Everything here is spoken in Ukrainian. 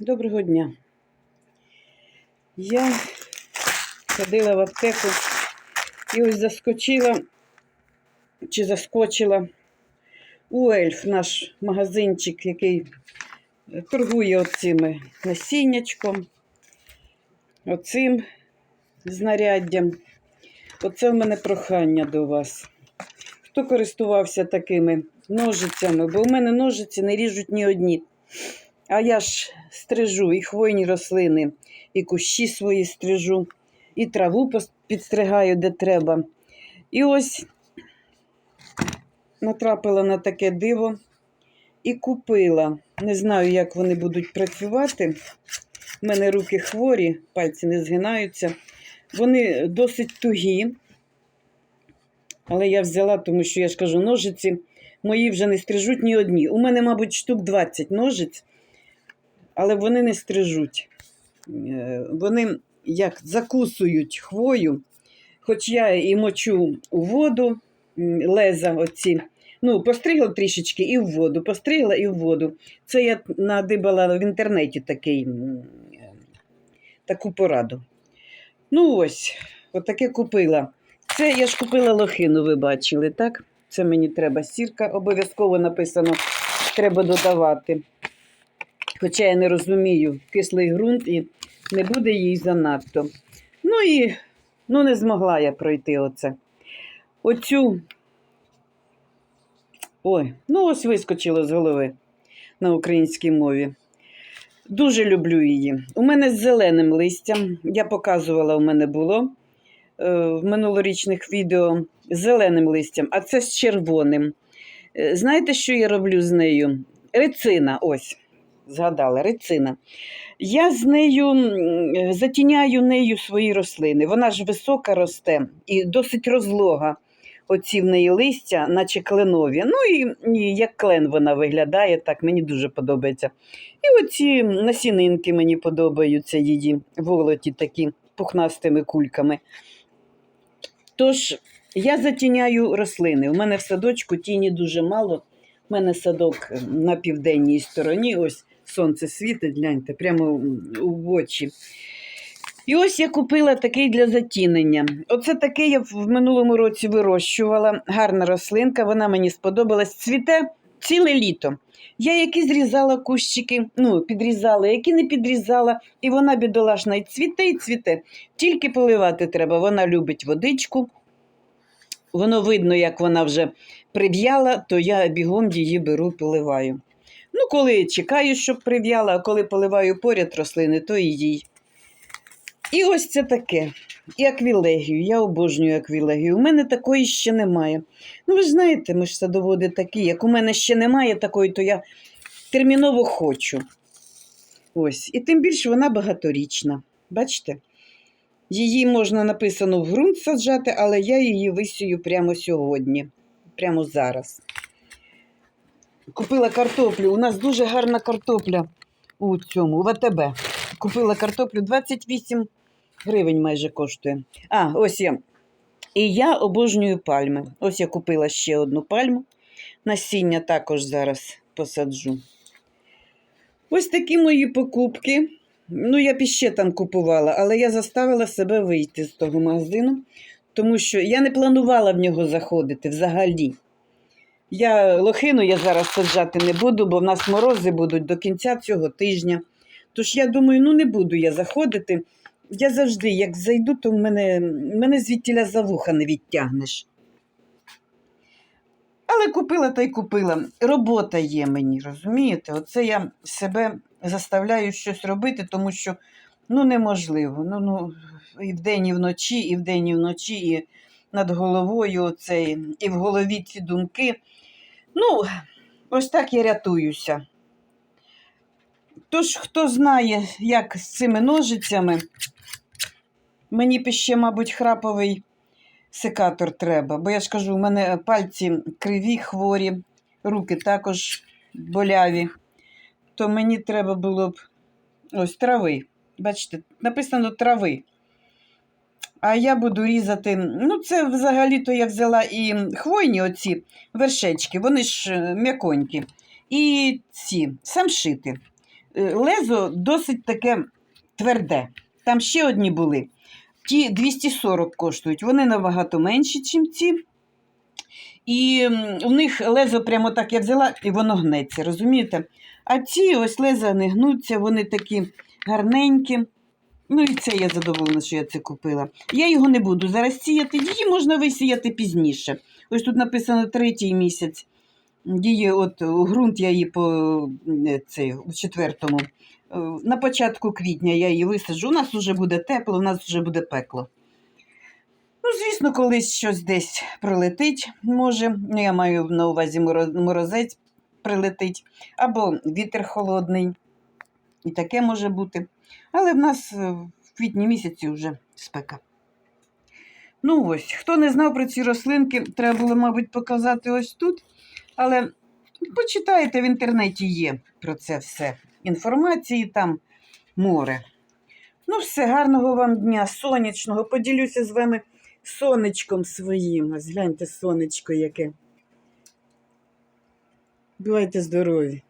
Доброго дня. Я ходила в аптеку і ось заскочила чи заскочила у Ельф наш магазинчик, який торгує оцими насіннячком, оцим знаряддям. Оце в мене прохання до вас. Хто користувався такими ножицями? Бо в мене ножиці не ріжуть ні одні. А я ж стрижу і хвойні рослини, і кущі свої стрижу, і траву підстригаю, де треба. І ось натрапила на таке диво і купила. Не знаю, як вони будуть працювати. У мене руки хворі, пальці не згинаються. Вони досить тугі. Але я взяла, тому що я ж кажу, ножиці мої вже не стрижуть ні одні. У мене, мабуть, штук 20 ножиць, але вони не стрижуть. Е, Вони як закусують хвою, хоч я і мочу у воду леза оці. Ну, постригла трішечки і в воду, постригла і в воду. Це я надибала в інтернеті такий, таку пораду. Ну ось, отаке купила. Це я ж купила лохину, ви бачили, так? Це мені треба сірка, обов'язково написано, треба додавати. Хоча я не розумію, кислий ґрунт і не буде їй занадто. Ну і ну, не змогла я пройти оце. Оцю. Ой, ну ось вискочило з голови на українській мові. Дуже люблю її. У мене з зеленим листям. Я показувала, у мене було е, в минулорічних відео з зеленим листям, а це з червоним. Е, Знаєте, що я роблю з нею? Рецина, ось, згадала, рецина. Я з нею затіняю нею свої рослини. Вона ж висока росте і досить розлога. Оці в неї листя, наче кленові. Ну і, як клен вона виглядає, так мені дуже подобається. І оці насінинки мені подобаються її волоті такі пухнастими кульками. Тож я затіняю рослини. У мене в садочку тіні дуже мало. У мене садок на південній стороні. Ось сонце світить, гляньте, прямо у очі. І ось я купила такий для затінення. Оце такий я в минулому році вирощувала. Гарна рослинка, вона мені сподобалась. Цвіте ціле літо. Я які зрізала кущики, ну, підрізала, які не підрізала, і вона бідолашна і цвіте, і цвіте. Тільки поливати треба. Вона любить водичку. Воно видно, як вона вже прив'яла, то я бігом її беру, поливаю. Ну, коли чекаю, щоб прив'яла, а коли поливаю поряд рослини, то і їй. І ось це таке. І аквілегію. Я обожнюю аквілегію. У мене такої ще немає. Ну, ви ж знаєте, ми ж садоводи такі. Як у мене ще немає такої, то я терміново хочу. Ось. І тим більше вона багаторічна. Бачите? Її можна написано в ґрунт саджати, але я її висію прямо сьогодні, прямо зараз. Купила картоплю. У нас дуже гарна картопля у цьому, в АТБ. Купила картоплю 28 гривень майже коштує. А, ось я. І я обожнюю пальми. Ось я купила ще одну пальму. Насіння також зараз посаджу. Ось такі мої покупки. Ну, я б іще там купувала, але я заставила себе вийти з того магазину, тому що я не планувала в нього заходити взагалі. Я лохину я зараз саджати не буду, бо в нас морози будуть до кінця цього тижня. Тож я думаю, ну не буду я заходити. Я завжди, як зайду, то мене, мене звідтіля за вуха не відтягнеш. Але купила та й купила. Робота є мені, розумієте? Оце я себе заставляю щось робити, тому що ну, неможливо. Ну, ну, і вдень, і вночі, і вдень, і вночі, і над головою оцей, і в голові ці думки. Ну, ось так я рятуюся. Тож, хто знає, як з цими ножицями, мені б ще, мабуть, храповий секатор треба, бо я ж кажу, у мене пальці криві, хворі, руки також боляві, то мені треба було б ось трави. Бачите, написано трави. А я буду різати. Ну, це взагалі-то я взяла і хвойні оці вершечки, вони ж е, м'яконькі. І ці самшити. е, лезо досить таке тверде. Там ще одні були. Ті 240 коштують. Вони набагато менші, ніж ці. І у них лезо прямо так я взяла, і воно гнеться, розумієте? А ці ось леза не гнуться, вони такі гарненькі. Ну і це я задоволена, що я це купила. Я його не буду зараз сіяти, її можна висіяти пізніше. Ось тут написано третій місяць. Її от ґрунт я її по е, цей, у четвертому. Е, На початку квітня я її висаджу. У нас вже буде тепло, у нас вже буде пекло. Ну, звісно, колись щось десь прилетить, може. Ну, Я маю на увазі морозець прилетить, або вітер холодний. І таке може бути. Але в нас е, в квітні місяці вже спека. Ну ось, хто не знав про ці рослинки, треба було, мабуть, показати ось тут. Але почитайте в інтернеті є про це все. Інформації там море. Ну, все, гарного вам дня, сонячного. Поділюся з вами сонечком своїм. Ось гляньте сонечко яке. Бувайте здорові!